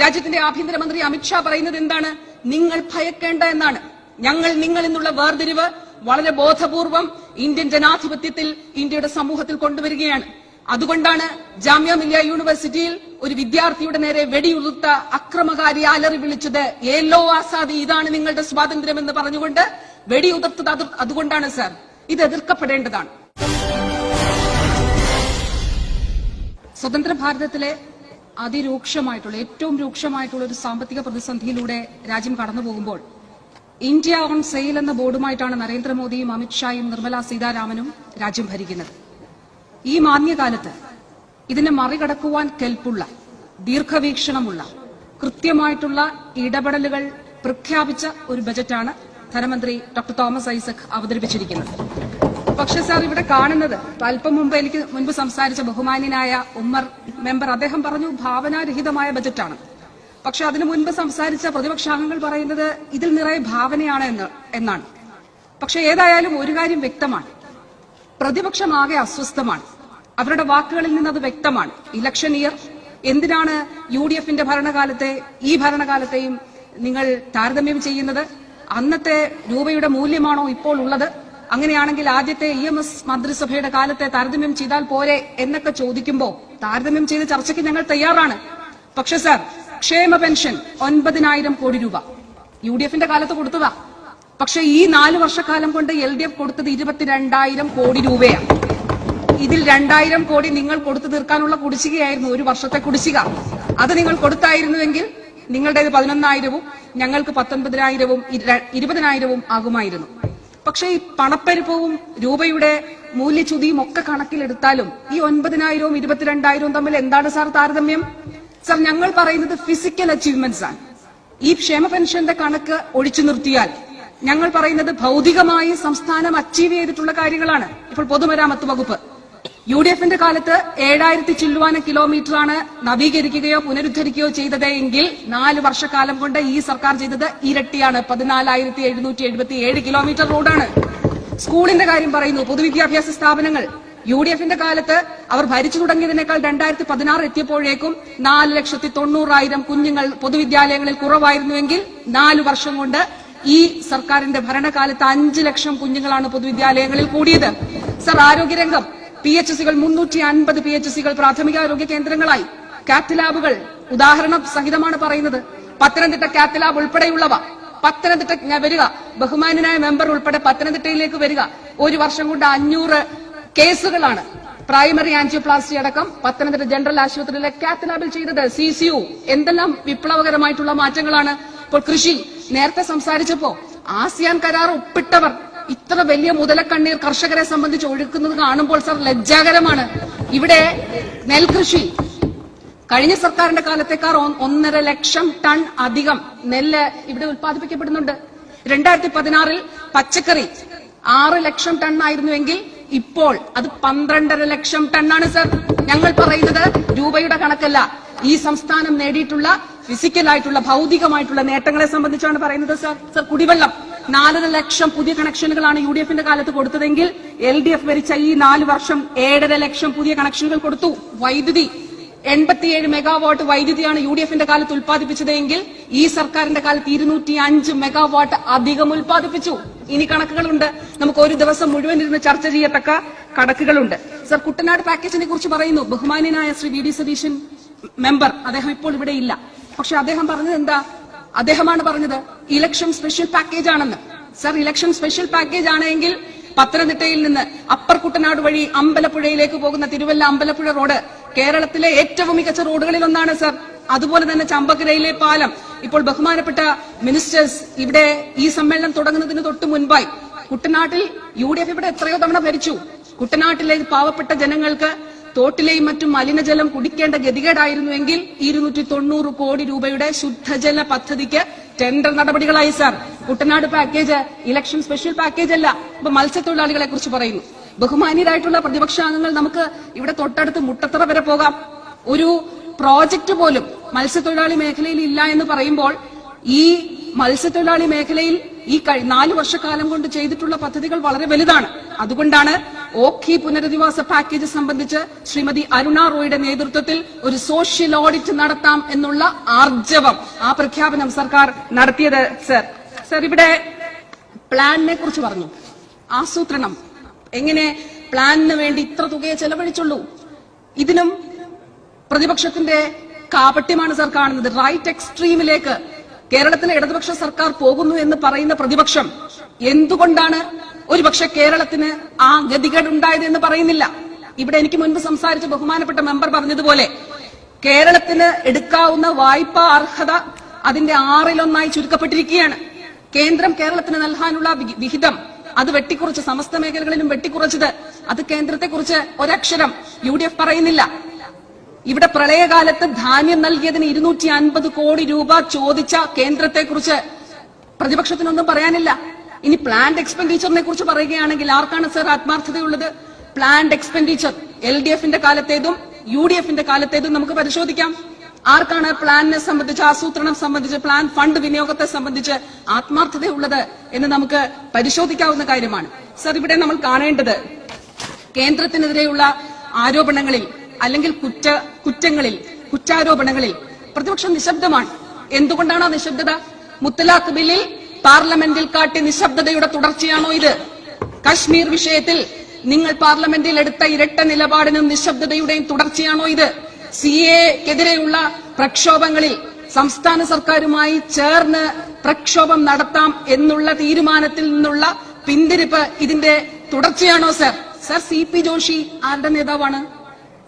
രാജ്യത്തിന്റെ ആഭ്യന്തരമന്ത്രി അമിത്ഷാ പറയുന്നത് എന്താണ്? നിങ്ങൾ ഭയക്കേണ്ട എന്നാണ്. ഞങ്ങൾ നിങ്ങൾ എന്നുള്ള വേർതിരിവ് വളരെ ബോധപൂർവം ഇന്ത്യൻ ജനാധിപത്യത്തിൽ ഇന്ത്യയുടെ സമൂഹത്തിൽ കൊണ്ടുവരികയാണ്. അതുകൊണ്ടാണ് ജാമ്യ മില്യ യൂണിവേഴ്സിറ്റിയിൽ ഒരു വിദ്യാർത്ഥിയുടെ നേരെ വെടിയുതിർത്ത അക്രമകാരി അലറി വിളിച്ചത്. ഏല്ലോ ആസാദി ഇതാണ് നിങ്ങളുടെ സ്വാതന്ത്ര്യം എന്ന് പറഞ്ഞുകൊണ്ട് വെടിയുതിർത്തത് അതുകൊണ്ടാണ് സർ. ഇത് എതിർക്കപ്പെടേണ്ടതാണ്. സ്വതന്ത്ര ഭാരതത്തിലെ അതിരൂക്ഷമായിട്ടുള്ള ഏറ്റവും രൂക്ഷമായിട്ടുള്ള ഒരു സാമ്പത്തിക പ്രതിസന്ധിയിലൂടെ രാജ്യം കടന്നു പോകുമ്പോൾ ഇന്ത്യ ഓൺ സെയിൽ എന്ന ബോർഡുമായിട്ടാണ് നരേന്ദ്രമോദിയും അമിത്ഷായും നിർമ്മല സീതാരാമനും രാജ്യം ഭരിക്കുന്നത്. ഈ മാന്യകാലത്ത് ഇതിനെ മറികടക്കുവാൻ കെൽപ്പുള്ള ദീർഘവീക്ഷണമുള്ള കൃത്യമായിട്ടുള്ള ഇടപെടലുകൾ പ്രഖ്യാപിച്ച ഒരു ബജറ്റാണ് ധനമന്ത്രി ഡോക്ടർ തോമസ് ഐസക് അവതരിപ്പിച്ചിരിക്കുന്നത്. പക്ഷെ സാർ ഇവിടെ കാണുന്നത് അല്പം മുമ്പ് എനിക്ക് മുൻപ് സംസാരിച്ച ബഹുമാന്യനായ ഉമ്മർ മെമ്പർ അദ്ദേഹം പറഞ്ഞു ഭാവനാരഹിതമായ ബജറ്റാണ്. പക്ഷെ അതിനു മുൻപ് സംസാരിച്ച പ്രതിപക്ഷാംഗങ്ങൾ പറയുന്നത് ഇതിൽ നിറയെ ഭാവനയാണ് എന്ന് എന്നാണ്. പക്ഷെ ഏതായാലും ഒരു കാര്യം വ്യക്തമാണ്. പ്രതിപക്ഷമാകെ അസ്വസ്ഥമാണ്. അവരുടെ വാക്കുകളിൽ നിന്ന് അത് വ്യക്തമാണ്. ഇലക്ഷൻ ഇയർ എന്തിനാണ് യു ഡി എഫിന്റെ ഭരണകാലത്തെ ഈ ഭരണകാലത്തെയും നിങ്ങൾ താരതമ്യം ചെയ്യുന്നത്? അന്നത്തെ രൂപയുടെ മൂല്യമാണോ ഇപ്പോൾ ഉള്ളത്? അങ്ങനെയാണെങ്കിൽ ആദ്യത്തെ ഇ എം എസ് മന്ത്രിസഭയുടെ കാലത്തെ താരതമ്യം ചെയ്താൽ പോരെ എന്നൊക്കെ ചോദിക്കുമ്പോൾ താരതമ്യം ചെയ്ത് ചർച്ചയ്ക്ക് ഞങ്ങൾ തയ്യാറാണ്. പക്ഷെ സാർ ക്ഷേമ പെൻഷൻ ഒൻപതിനായിരം കോടി രൂപ. യു ഡി എഫിന്റെ കാലത്ത് കൊടുത്തതാ. പക്ഷെ ഈ നാല് വർഷക്കാലം കൊണ്ട് എൽ ഡി എഫ് കൊടുത്തത് ഇരുപത്തിരണ്ടായിരം കോടി രൂപയാണ്. ഇതിൽ രണ്ടായിരം കോടി നിങ്ങൾ കൊടുത്തു തീർക്കാനുള്ള കുടിശ്ശികയായിരുന്നു ഒരു വർഷത്തെ കുടിശ്ശിക. അത് നിങ്ങൾ കൊടുത്തായിരുന്നുവെങ്കിൽ നിങ്ങളുടേത് പതിനൊന്നായിരവും ഞങ്ങൾക്ക് പത്തൊൻപതിനായിരവും ഇര- ഇരുപതിനായിരവും ആകുമായിരുന്നു. പക്ഷേ ഈ പണപ്പെരുപ്പവും രൂപയുടെ മൂല്യച്യുതിയും ഒക്കെ കണക്കിലെടുത്താലും ഈ ഒൻപതിനായിരവും ഇരുപത്തിരണ്ടായിരവും തമ്മിൽ എന്താണ് സാർ താരതമ്യം? സാർ ഞങ്ങൾ പറയുന്നത് ഫിസിക്കൽ അച്ചീവ്മെന്റ്സ് ആണ്. ഈ ക്ഷേമ പെൻഷന്റെ കണക്ക് ഒഴിച്ചു നിർത്തിയാൽ ഞങ്ങൾ പറയുന്നത് ഭൗതികമായി സംസ്ഥാനം അച്ചീവ് ചെയ്തിട്ടുള്ള കാര്യങ്ങളാണ്. ഇപ്പോൾ പൊതുമരാമത്ത് വകുപ്പ്. യു ഡി എഫിന്റെ കാലത്ത് ഏഴായിരത്തി ചില്ലുവാന കിലോമീറ്ററാണ് നവീകരിക്കുകയോ പുനരുദ്ധരിക്കുകയോ ചെയ്തത് എങ്കിൽ നാല് വർഷക്കാലം കൊണ്ട് ഈ സർക്കാർ ചെയ്തത് ഇരട്ടിയാണ്. പതിനാലായിരത്തി എഴുന്നൂറ്റി എഴുപത്തി ഏഴ് കിലോമീറ്റർ റോഡാണ്. സ്കൂളിന്റെ കാര്യം പറയുന്നു. പൊതുവിദ്യാഭ്യാസ സ്ഥാപനങ്ങൾ. യു ഡി എഫിന്റെ കാലത്ത് അവർ ഭരിച്ചു തുടങ്ങിയതിനേക്കാൾ രണ്ടായിരത്തി പതിനാറ് എത്തിയപ്പോഴേക്കും നാല് ലക്ഷത്തി തൊണ്ണൂറായിരം കുഞ്ഞുങ്ങൾ പൊതുവിദ്യാലയങ്ങളിൽ കുറവായിരുന്നുവെങ്കിൽ നാല് വർഷം കൊണ്ട് ഈ സർക്കാരിന്റെ ഭരണകാലത്ത് അഞ്ച് ലക്ഷം കുഞ്ഞുങ്ങളാണ് പൊതുവിദ്യാലയങ്ങളിൽ കൂടിയത്. സർ ആരോഗ്യരംഗം. പി എച്ച് സികൾ മുന്നൂറ്റി അൻപത് പി എച്ച് സികൾ പ്രാഥമികാരോഗ്യ കേന്ദ്രങ്ങളായി. കാത്ത് ലാബുകൾ ഉദാഹരണം സഹിതമാണ് പറയുന്നത്. പത്തനംതിട്ട കാത്ത് ലാബ് ഉൾപ്പെടെയുള്ളവ. പത്തനംതിട്ട വരിക. ബഹുമാനായ മെമ്പർ ഉൾപ്പെടെ പത്തനംതിട്ടയിലേക്ക് വരിക. ഒരു വർഷം കൊണ്ട് അഞ്ഞൂറ് കേസുകളാണ്. പ്രൈമറി ആൻജിയോപ്ലാസ്റ്റി അടക്കം പത്തനംതിട്ട ജനറൽ ആശുപത്രിയിലെ കാത്ത് ലാബിൽ ചെയ്തത് സി സി യു എന്തെല്ലാം വിപ്ലവകരമായിട്ടുള്ള മാറ്റങ്ങളാണ്? ഇപ്പോൾ കൃഷി നേരത്തെ സംസാരിച്ചപ്പോ ആസിയാൻ കരാർ ഒപ്പിട്ടവർ ഇത്ര വലിയ മുതലക്കണ്ണീർ കർഷകരെ സംബന്ധിച്ച് ഒഴുക്കുന്നത് കാണുമ്പോൾ സർ ലജ്ജാകരമാണ്. ഇവിടെ നെൽകൃഷി. കഴിഞ്ഞ സർക്കാരിന്റെ കാലത്തേക്കാർ ഒന്നര ലക്ഷം ടൺ അധികം നെല്ല് ഇവിടെ ഉൽപ്പാദിപ്പിക്കപ്പെടുന്നുണ്ട്. രണ്ടായിരത്തി പതിനാറിൽ പച്ചക്കറി ആറ് ലക്ഷം ടൺ ആയിരുന്നുവെങ്കിൽ ഇപ്പോൾ അത് പന്ത്രണ്ടര ലക്ഷം ടണ്ണാണ് സർ. ഞങ്ങൾ പറയുന്നത് രൂപയുടെ കണക്കല്ല. ഈ സംസ്ഥാനം നേടിയിട്ടുള്ള ഫിസിക്കലായിട്ടുള്ള ഭൗതികമായിട്ടുള്ള നേട്ടങ്ങളെ സംബന്ധിച്ചാണ് പറയുന്നത് സർ. സർ കുടിവെള്ളം. നാലര ലക്ഷം പുതിയ കണക്ഷനുകളാണ് യു ഡി എഫിന്റെ കാലത്ത് കൊടുത്തതെങ്കിൽ എൽ ഡി എഫ് ഭരിച്ച ഈ നാല് വർഷം ഏഴര ലക്ഷം പുതിയ കണക്ഷനുകൾ കൊടുത്തു. വൈദ്യുതി എൺപത്തിയേഴ് മെഗാവാട്ട് വൈദ്യുതിയാണ് യു ഡി എഫിന്റെ കാലത്ത് ഉൽപ്പാദിപ്പിച്ചതെങ്കിൽ ഈ സർക്കാരിന്റെ കാലത്ത് ഇരുന്നൂറ്റി അഞ്ച് മെഗാവാട്ട് അധികം ഉൽപ്പാദിപ്പിച്ചു. ഇനി കണക്കുകളുണ്ട്. നമുക്ക് ഒരു ദിവസം മുഴുവൻ ഇരുന്ന് ചർച്ച ചെയ്യത്തക്ക കണക്കുകളുണ്ട്. സർ കുട്ടനാട് പാക്കേജിനെ കുറിച്ച് പറയുന്നു. ബഹുമാനിയനായ Shri V D Satheesan member. അദ്ദേഹം ഇപ്പോൾ ഇവിടെ ഇല്ല. പക്ഷെ അദ്ദേഹം പറഞ്ഞത് എന്താ അദ്ദേഹമാണ് പറഞ്ഞത് ഇലക്ഷൻ സ്പെഷ്യൽ പാക്കേജ് ആണെന്ന്. സർ ഇലക്ഷൻ സ്പെഷ്യൽ പാക്കേജ് ആണെങ്കിൽ പത്തനംതിട്ടയിൽ നിന്ന് അപ്പർ കുട്ടനാട് വഴി അമ്പലപ്പുഴയിലേക്ക് പോകുന്ന തിരുവല്ല അമ്പലപ്പുഴ റോഡ് കേരളത്തിലെ ഏറ്റവും മികച്ച റോഡുകളിൽ ഒന്നാണ് സർ. അതുപോലെ തന്നെ ചമ്പക്കരയിലെ പാലം. ഇപ്പോൾ ബഹുമാനപ്പെട്ട മിനിസ്റ്റേഴ്സ് ഇവിടെ ഈ സമ്മേളനം തുടങ്ങുന്നതിന് തൊട്ട് മുൻപായി കുട്ടനാട്ടിൽ യു ഡി എഫ് ഇവിടെ എത്രയോ തവണ ഭരിച്ചു. കുട്ടനാട്ടിലെ പാവപ്പെട്ട ജനങ്ങൾക്ക് തോട്ടിലെയും മറ്റും മലിനജലം കുടിക്കേണ്ട ഗതികേടായിരുന്നുവെങ്കിൽ ഇരുന്നൂറ്റി തൊണ്ണൂറ് കോടി രൂപയുടെ ശുദ്ധജല പദ്ധതിക്ക് tender നടപടികളായി sir Kuttanad package election special package അല്ല. ഇപ്പൊ മത്സ്യത്തൊഴിലാളികളെ കുറിച്ച് പറയുന്നു. ബഹുമാന്യരായിട്ടുള്ള പ്രതിപക്ഷാംഗങ്ങൾ നമുക്ക് ഇവിടെ തൊട്ടടുത്ത് മുട്ടത്തറ വരെ പോകാം. ഒരു പ്രോജക്റ്റ് പോലും മത്സ്യത്തൊഴിലാളി മേഖലയിൽ ഇല്ല എന്ന് പറയുമ്പോൾ ഈ മത്സ്യത്തൊഴിലാളി മേഖലയിൽ ഈ നാല് വർഷക്കാലം കൊണ്ട് ചെയ്തിട്ടുള്ള പദ്ധതികൾ വളരെ വലുതാണ്. അതുകൊണ്ടാണ് ഓഖി പുനരധിവാസ പാക്കേജ് സംബന്ധിച്ച് ശ്രീമതി അരുണ റോയുടെ നേതൃത്വത്തിൽ ഒരു സോഷ്യൽ ഓഡിറ്റ് നടത്താം എന്നുള്ള ആർജവം ആ പ്രഖ്യാപനം സർക്കാർ നടത്തിയത് സർ സർ ഇവിടെ പ്ലാനിനെ കുറിച്ച് പറഞ്ഞു. ആസൂത്രണം. എങ്ങനെ പ്ലാനിന് വേണ്ടി ഇത്ര തുകയെ ചെലവഴിച്ചുള്ളൂ? ഇതിനും പ്രതിപക്ഷത്തിന്റെ കാപട്യമാണ് സർ കാണുന്നത്. റൈറ്റ് എക്സ്ട്രീമിലേക്ക് കേരളത്തിലെ ഇടതുപക്ഷ സർക്കാർ പോകുന്നു എന്ന് പറയുന്ന പ്രതിപക്ഷം എന്തുകൊണ്ടാണ് ഒരുപക്ഷെ കേരളത്തിന് ആ ഗതികേട് ഉണ്ടായത് എന്ന് പറയുന്നില്ല. ഇവിടെ എനിക്ക് മുൻപ് സംസാരിച്ച ബഹുമാനപ്പെട്ട മെമ്പർ പറഞ്ഞതുപോലെ കേരളത്തിന് എടുക്കാവുന്ന വായ്പാ അർഹത അതിന്റെ ആറിലൊന്നായി ചുരുക്കപ്പെട്ടിരിക്കുകയാണ്. കേന്ദ്രം കേരളത്തിന് നൽകാനുള്ള വിഹിതം അത് വെട്ടിക്കുറച്ച് സമസ്ത മേഖലകളിലും വെട്ടിക്കുറച്ചത് അത് കേന്ദ്രത്തെക്കുറിച്ച് ഒരക്ഷരം യു ഡി എഫ് പറയുന്നില്ല. ഇവിടെ പ്രളയകാലത്ത് ധാന്യം നൽകിയതിന് ഇരുന്നൂറ്റി അൻപത് കോടി രൂപ ചോദിച്ച കേന്ദ്രത്തെക്കുറിച്ച് പ്രതിപക്ഷത്തിനൊന്നും പറയാനില്ല. ഇനി പ്ലാന്റ് എക്സ്പെൻഡിച്ചറിനെ കുറിച്ച് പറയുകയാണെങ്കിൽ ആർക്കാണ് സർ ആത്മാർത്ഥതയുള്ളത്? പ്ലാന്റ് എക്സ്പെൻഡിച്ചർ എൽ ഡി എഫിന്റെ കാലത്തേതും യു ഡി എഫിന്റെ കാലത്തേതും നമുക്ക് പരിശോധിക്കാം. ആർക്കാണ് പ്ലാനിനെ സംബന്ധിച്ച് ആസൂത്രണം സംബന്ധിച്ച് പ്ലാൻ ഫണ്ട് വിനിയോഗത്തെ സംബന്ധിച്ച് ആത്മാർത്ഥതയുള്ളത് എന്ന് നമുക്ക് പരിശോധിക്കാവുന്ന കാര്യമാണ്. സർ ഇവിടെ നമ്മൾ കാണേണ്ടത് കേന്ദ്രത്തിനെതിരെയുള്ള ആരോപണങ്ങളിൽ അല്ലെങ്കിൽ കുറ്റ കുറ്റങ്ങളിൽ കുറ്റാരോപണങ്ങളിൽ പ്രതിപക്ഷം നിശബ്ദമാണ്. എന്തുകൊണ്ടാണ് ആ നിശബ്ദത? മുത്തലാഖ് ബില്ലിൽ പാർലമെന്റിൽ കാട്ടി നിശബ്ദതയുടെ തുടർച്ചയാണോ ഇത്? കശ്മീർ വിഷയത്തിൽ നിങ്ങൾ പാർലമെന്റിൽ എടുത്ത ഇരട്ട നിലപാടിനും നിശബ്ദതയുടെയും തുടർച്ചയാണോ ഇത്? സി എക്കെതിരെയുള്ള പ്രക്ഷോഭങ്ങളിൽ സംസ്ഥാന സർക്കാരുമായി ചേർന്ന് പ്രക്ഷോഭം നടത്താം എന്നുള്ള തീരുമാനത്തിൽ നിന്നുള്ള പിന്തിരിപ്പ് ഇതിന്റെ തുടർച്ചയാണോ sir? Sir C P Joshi ആരുടെ നേതാവാണ്?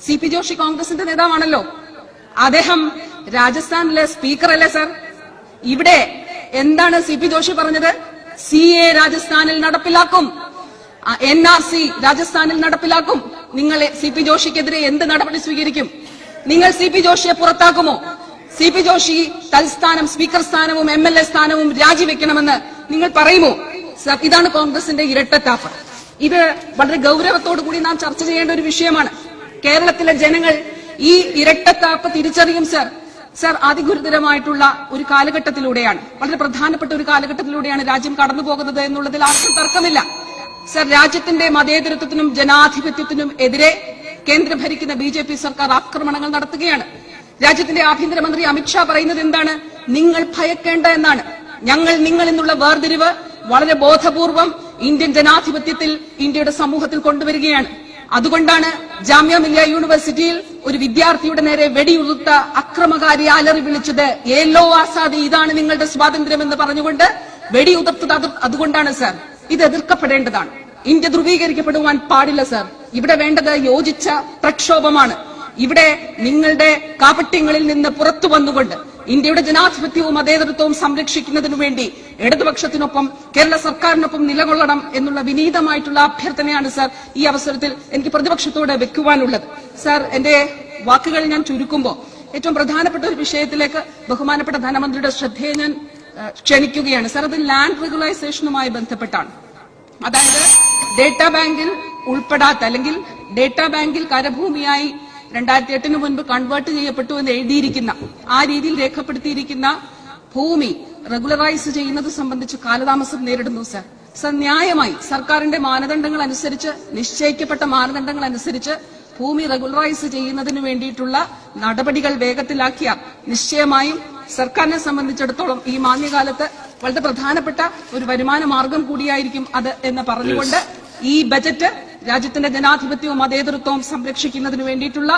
സി പി ജോഷി കോൺഗ്രസിന്റെ നേതാവാണല്ലോ. അദ്ദേഹം രാജസ്ഥാനിലെ സ്പീക്കർ അല്ലേ സർ? ഇവിടെ എന്താണ് സി പി ജോഷി പറഞ്ഞത്? സി എ രാജസ്ഥാനിൽ നടപ്പിലാക്കും. എൻ ആർ സി രാജസ്ഥാനിൽ നടപ്പിലാക്കും. നിങ്ങൾ സി പി ജോഷിക്കെതിരെ എന്ത് നടപടി സ്വീകരിക്കും? നിങ്ങൾ സി പി ജോഷിയെ പുറത്താക്കുമോ? സി പി ജോഷി തൽസ്ഥാനം സ്പീക്കർ സ്ഥാനവും എം എൽ എ സ്ഥാനവും രാജിവെക്കണമെന്ന് നിങ്ങൾ പറയുമോ? ഇതാണ് കോൺഗ്രസിന്റെ ഇരട്ടത്താപ്പ്. ഇത് വളരെ ഗൗരവത്തോടു കൂടി നാം ചർച്ച ചെയ്യേണ്ട ഒരു വിഷയമാണ്. കേരളത്തിലെ ജനങ്ങൾ ഈ ഇരട്ടത്താപ്പ് തിരിച്ചറിയും സർ. സർ അതിഗുരുതരമായിട്ടുള്ള ഒരു കാലഘട്ടത്തിലൂടെയാണ് വളരെ പ്രധാനപ്പെട്ട ഒരു കാലഘട്ടത്തിലൂടെയാണ് രാജ്യം കടന്നു പോകുന്നത് എന്നുള്ളതിൽ ആർക്കും തർക്കമില്ല. സർ രാജ്യത്തിന്റെ മതേതരത്വത്തിനും ജനാധിപത്യത്തിനും എതിരെ കേന്ദ്രം ഭരിക്കുന്ന ബി ജെ പി സർക്കാർ ആക്രമണങ്ങൾ നടത്തുകയാണ്. രാജ്യത്തിന്റെ ആഭ്യന്തരമന്ത്രി അമിത്ഷാ പറയുന്നത് എന്താണ്? നിങ്ങൾ ഭയക്കേണ്ട എന്നാണ്. ഞങ്ങൾ നിങ്ങൾ എന്നുള്ള വേർതിരിവ് വളരെ ബോധപൂർവം ഇന്ത്യൻ ജനാധിപത്യത്തിൽ ഇന്ത്യയുടെ സമൂഹത്തിൽ കൊണ്ടുവരികയാണ്. അതുകൊണ്ടാണ് ജാമ്യ മില്ലിയ യൂണിവേഴ്സിറ്റിയിൽ ഒരു വിദ്യാർത്ഥിയുടെ നേരെ വെടിയുതിർത്ത അക്രമകാരി അലറി വിളിച്ചത്. ഏല്ലോ ആസാദി ഇതാണ് നിങ്ങളുടെ സ്വാതന്ത്ര്യം എന്ന് പറഞ്ഞുകൊണ്ട് വെടിയുതിർത്തത് അതുകൊണ്ടാണ് സർ. ഇത് എതിർക്കപ്പെടേണ്ടതാണ്. ഇന്ത്യ ധ്രുവീകരിക്കപ്പെടുവാൻ പാടില്ല സർ. ഇവിടെ വേണ്ടത് യോജിച്ച പ്രക്ഷോഭമാണ്. ഇവിടെ നിങ്ങളുടെ കാപട്യങ്ങളിൽ നിന്ന് പുറത്തു വന്നുകൊണ്ട് ഇന്ത്യയുടെ ജനാധിപത്യവും മതേതരത്വവും സംരക്ഷിക്കുന്നതിനു വേണ്ടി ഇടതുപക്ഷത്തിനൊപ്പം കേരള സർക്കാരിനൊപ്പം നിലകൊള്ളണം എന്നുള്ള വിനീതമായിട്ടുള്ള അഭ്യർത്ഥനയാണ് സർ ഈ അവസരത്തിൽ എനിക്ക് പ്രതിപക്ഷത്തോട് വെക്കുവാനുള്ളത്. സർ എന്റെ വാക്കുകൾ ഞാൻ ചുരുക്കുമ്പോൾ ഏറ്റവും പ്രധാനപ്പെട്ട ഒരു വിഷയത്തിലേക്ക് ബഹുമാനപ്പെട്ട ധനമന്ത്രിയുടെ ശ്രദ്ധയെ ഞാൻ ക്ഷണിക്കുകയാണ്. സർ അത് ലാൻഡ് റെഗുലൈസേഷനുമായി ബന്ധപ്പെട്ടാണ്. അതായത് ഡേറ്റാ ബാങ്കിൽ ഉൾപ്പെടാത്ത അല്ലെങ്കിൽ ഡേറ്റാ ബാങ്കിൽ കരഭൂമിയായി രണ്ടായിരത്തി എട്ടിന് മുൻപ് കൺവേർട്ട് ചെയ്യപ്പെട്ടു എന്ന് എഴുതിയിരിക്കുന്ന ആ രീതിയിൽ രേഖപ്പെടുത്തിയിരിക്കുന്ന ഭൂമി റെഗുലറൈസ് ചെയ്യുന്നത് സംബന്ധിച്ച് കാലതാമസം നേരിടുന്നു സർ സർ ന്യായമായി സർക്കാരിന്റെ മാനദണ്ഡങ്ങൾ അനുസരിച്ച് നിശ്ചയിക്കപ്പെട്ട മാനദണ്ഡങ്ങൾ അനുസരിച്ച് ഭൂമി റെഗുലറൈസ് ചെയ്യുന്നതിന് വേണ്ടിയിട്ടുള്ള നടപടികൾ വേഗത്തിലാക്കിയ നിശ്ചയമായും സർക്കാരിനെ സംബന്ധിച്ചിടത്തോളം ഈ മാന്യകാലത്ത് വളരെ പ്രധാനപ്പെട്ട ഒരു വരുമാന മാർഗം കൂടിയായിരിക്കും അത് എന്ന് പറഞ്ഞുകൊണ്ട് ഈ ബജറ്റ് രാജ്യത്തിന്റെ ജനാധിപത്യവും മതേതൃത്വവും സംരക്ഷിക്കുന്നതിന് വേണ്ടിയിട്ടുള്ള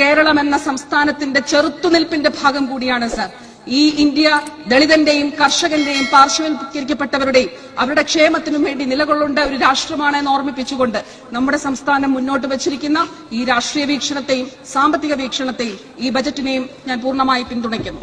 കേരളം എന്ന സംസ്ഥാനത്തിന്റെ ചെറുത്തുനിൽപ്പിന്റെ ഭാഗം കൂടിയാണ് സർ ഈ ഇന്ത്യ ദളിതന്റെയും കർഷകന്റെയും പാർശ്വവൽക്കരിക്കപ്പെട്ടവരുടെയും അവരുടെ ക്ഷേമത്തിനും വേണ്ടി നിലകൊള്ളേണ്ട ഒരു രാഷ്ട്രമാണ് എന്ന് ഓർമ്മിപ്പിച്ചുകൊണ്ട് നമ്മുടെ സംസ്ഥാനം മുന്നോട്ട് വച്ചിരിക്കുന്ന ഈ രാഷ്ട്രീയ വീക്ഷണത്തെയും സാമ്പത്തിക വീക്ഷണത്തെയും ഈ ബജറ്റിനെയും ഞാൻ പൂർണമായി പിന്തുണയ്ക്കുന്നു.